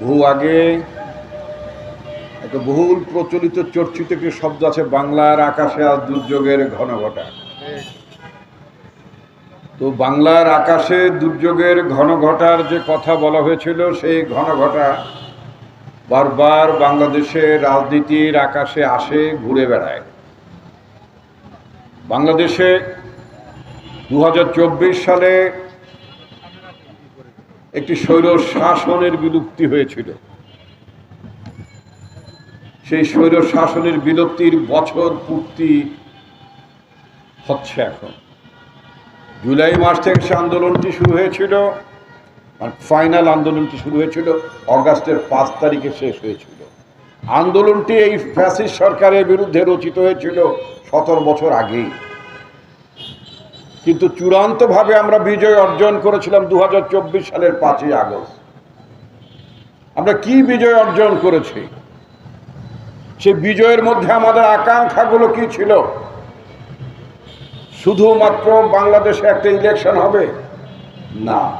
বহু আগে একটা বহুল প্রচলিত চর্চিত একটি শব্দ আছে, বাংলার আকাশে আজ দুর্যোগের ঘন ঘটা তো বাংলার আকাশে দুর্যোগের ঘন ঘটার যে কথা বলা হয়েছিল, সেই ঘন ঘটা বারবার বাংলাদেশের রাজনীতির আকাশে আসে, ঘুরে বেড়ায়। বাংলাদেশে দু হাজার চব্বিশ সালে একটি স্বৈর শাসনের বিলুপ্তি হয়েছিল। সেই স্বৈর শাসনের বিলুপ্তির বছর পূর্তি হচ্ছে এখন। জুলাই মাস থেকে সে আন্দোলনটি শুরু হয়েছিল আর ফাইনাল আন্দোলনটি শুরু হয়েছিল অগাস্টের পাঁচ তারিখে শেষ হয়েছিল। আন্দোলনটি এই ফ্যাসিস্ট সরকারের বিরুদ্ধে রচিত হয়েছিল সতেরো বছর আগেই। কিন্তু চূড়ান্তভাবে আমরা বিজয় অর্জন করেছিলাম দু হাজার চব্বিশ সালের পাঁচই আগস্ট। আমরা কি বিজয় অর্জন করেছি? সে বিজয়ের মধ্যে আমাদের আকাঙ্ক্ষাগুলো কি ছিল? শুধুমাত্র বাংলাদেশে একটা ইলেকশন হবে? না।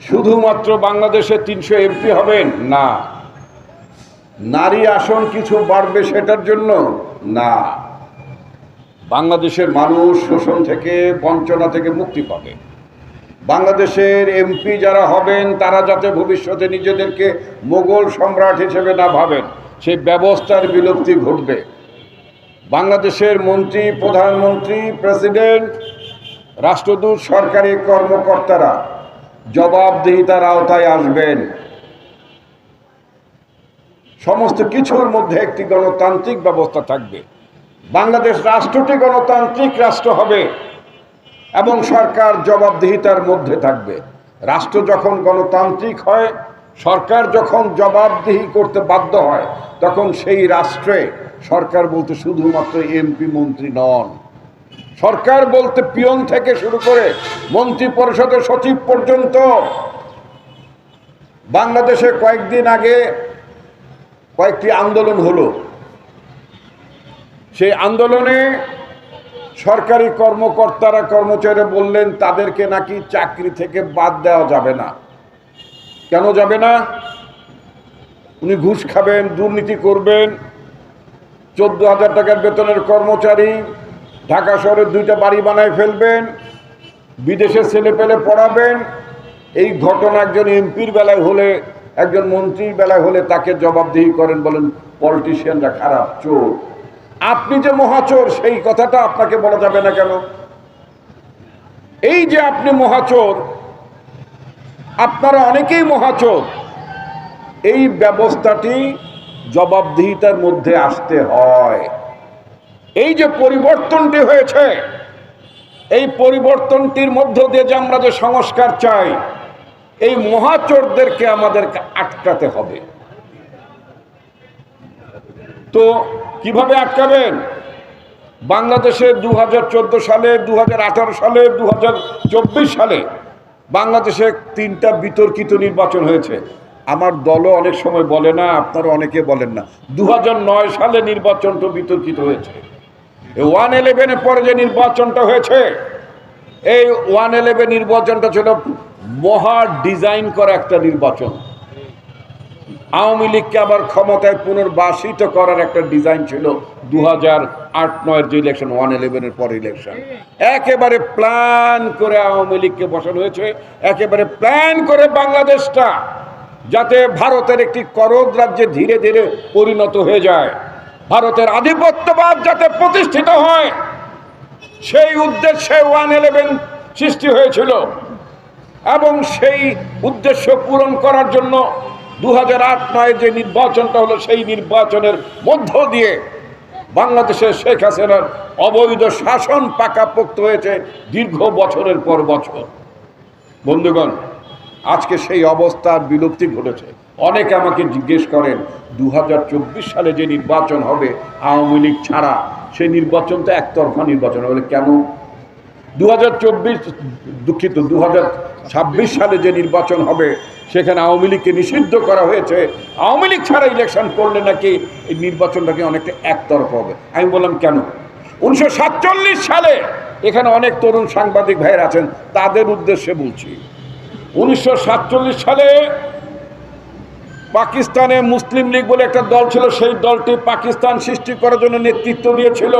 শুধুমাত্র বাংলাদেশে তিনশো এমপি হবেন? না। নারী আসন কিছু বাড়বে সেটার জন্য? না। বাংলাদেশের মানুষ শোষণ থেকে, বঞ্চনা থেকে মুক্তি পাবে। বাংলাদেশের এমপি যারা হবেন, তারা যাতে ভবিষ্যতে নিজেদেরকে মোগল সম্রাট হিসেবে না ভাবেন, সেই ব্যবস্থার বিলুপ্তি ঘটবে। বাংলাদেশের মন্ত্রী, প্রধানমন্ত্রী, প্রেসিডেন্ট, রাষ্ট্রদূত, সরকারি কর্মকর্তারা জবাবদিহিতার আওতায় আসবেন। সমস্ত কিছুর মধ্যে একটি গণতান্ত্রিক ব্যবস্থা থাকবে। বাংলাদেশ রাষ্ট্রটি গণতান্ত্রিক রাষ্ট্র হবে এবং সরকার জবাবদিহিতার মধ্যে থাকবে। রাষ্ট্র যখন গণতান্ত্রিক হয়, সরকার যখন জবাবদিহি করতে বাধ্য হয়, তখন সেই রাষ্ট্রে সরকার বলতে শুধুমাত্র এমপি মন্ত্রী নন। সরকার বলতে পিয়ন থেকে শুরু করে মন্ত্রী পরিষদের সচিব পর্যন্ত। বাংলাদেশে কয়েকদিন আগে কয়েকটি আন্দোলন হলো। সেই আন্দোলনে সরকারি কর্মকর্তারা কর্মচারী বললেন, তাদেরকে নাকি চাকরি থেকে বাদ দেওয়া যাবে না। কেন যাবে না? উনি ঘুষ খাবেন, দুর্নীতি করবেন, চোদ্দ হাজার টাকার বেতনের কর্মচারী ঢাকা শহরে দুইটা বাড়ি বানায় ফেলবেন, বিদেশে ছেলে পেলে পড়াবেন। এই ঘটনা একজন এমপির বেলায় হলে, একজন মন্ত্রীর বেলায় হলে তাকে জবাবদিহি করেন বলেন, পলিটিশিয়ানরা খারাপ, চোর। আপনি যে মহাচোর, সেই কথাটা আপনাকে বলা যাবে না কেন? এই যে আপনি মহাচোর, আপনারা অনেকেই মহাচোর। এই ব্যবস্থাটি জবাবদিহিতার মধ্যে আসতে হয়। এই যে পরিবর্তনটি হয়েছে, এই পরিবর্তনটির মধ্য দিয়ে যে আমরা যে সংস্কার চাই, এই মহাচোরদেরকে আমাদেরকে আটকাতে হবে। তো কীভাবে আটকাবেন? বাংলাদেশে দু হাজার চোদ্দ সালে দু হাজার আঠারো সালে দু হাজার চব্বিশ সালে বাংলাদেশে তিনটা বিতর্কিত নির্বাচন হয়েছে। আমার দলও অনেক সময় বলে না, আপনারা অনেকে বলেন না। দু হাজার নয় সালে নির্বাচনটা বিতর্কিত হয়েছে। ওয়ান ইলেভেনের পরে যে নির্বাচনটা হয়েছে, এই ওয়ান ইলেভেন নির্বাচনটা ছিল মহা ডিজাইন করা একটা নির্বাচন। আওয়ামী লীগকে আবার ক্ষমতায় পুনর্বাসিত করার একটা ডিজাইন ছিল দু হাজার আট নয়ের যে ইলেকশন ওয়ান ইলেভেনের পর ইলেকশন একেবারে প্ল্যান করে আওয়ামী লীগকে বসানো হয়েছে, একেবারে প্ল্যান করে বাংলাদেশটা যাতে ভারতের একটি করদ রাজ্যে ধীরে ধীরে পরিণত হয়ে যায়। ভারতের আধিপত্যবাদ যাতে প্রতিষ্ঠিত হয়, সেই উদ্দেশ্যে ওয়ান ইলেভেন সৃষ্টি হয়েছিল। এবং সেই উদ্দেশ্য পূরণ করার জন্য দু হাজার আট নয় যে নির্বাচনটা হলো সেই নির্বাচনের মধ্য দিয়ে বাংলাদেশের শেখ হাসিনার অবৈধ শাসন পাকাপোক্ত হয়েছে দীর্ঘ বছরের পর বছর। বন্ধুগণ, আজকে সেই অবস্থার বিলুপ্তি ঘটেছে। অনেকে আমাকে জিজ্ঞেস করেন দু হাজার চব্বিশ সালে যে নির্বাচন হবে আওয়ামী লীগ ছাড়া, সেই নির্বাচন তো একতরফা নির্বাচন হবে কেন? দু হাজার চব্বিশ, দুঃখিত দু হাজার ছাব্বিশ সালে যে নির্বাচন হবে সেখানে আওয়ামী লীগকে নিষিদ্ধ করা হয়েছে। আওয়ামী লীগ ছাড়া ইলেকশন করলে নাকি এই নির্বাচনটাকে অনেকটা একতরফ হবে। আমি বললাম, কেন? উনিশশো সাতচল্লিশ সালে এখানে অনেক তরুণ সাংবাদিক ভাইয়ের আছেন, তাদের উদ্দেশ্যে বলছি। উনিশশো সাতচল্লিশ সালে পাকিস্তানে মুসলিম লীগ বলে একটা দল ছিল, সেই দলটি পাকিস্তান সৃষ্টি করার জন্য নেতৃত্ব দিয়েছিল।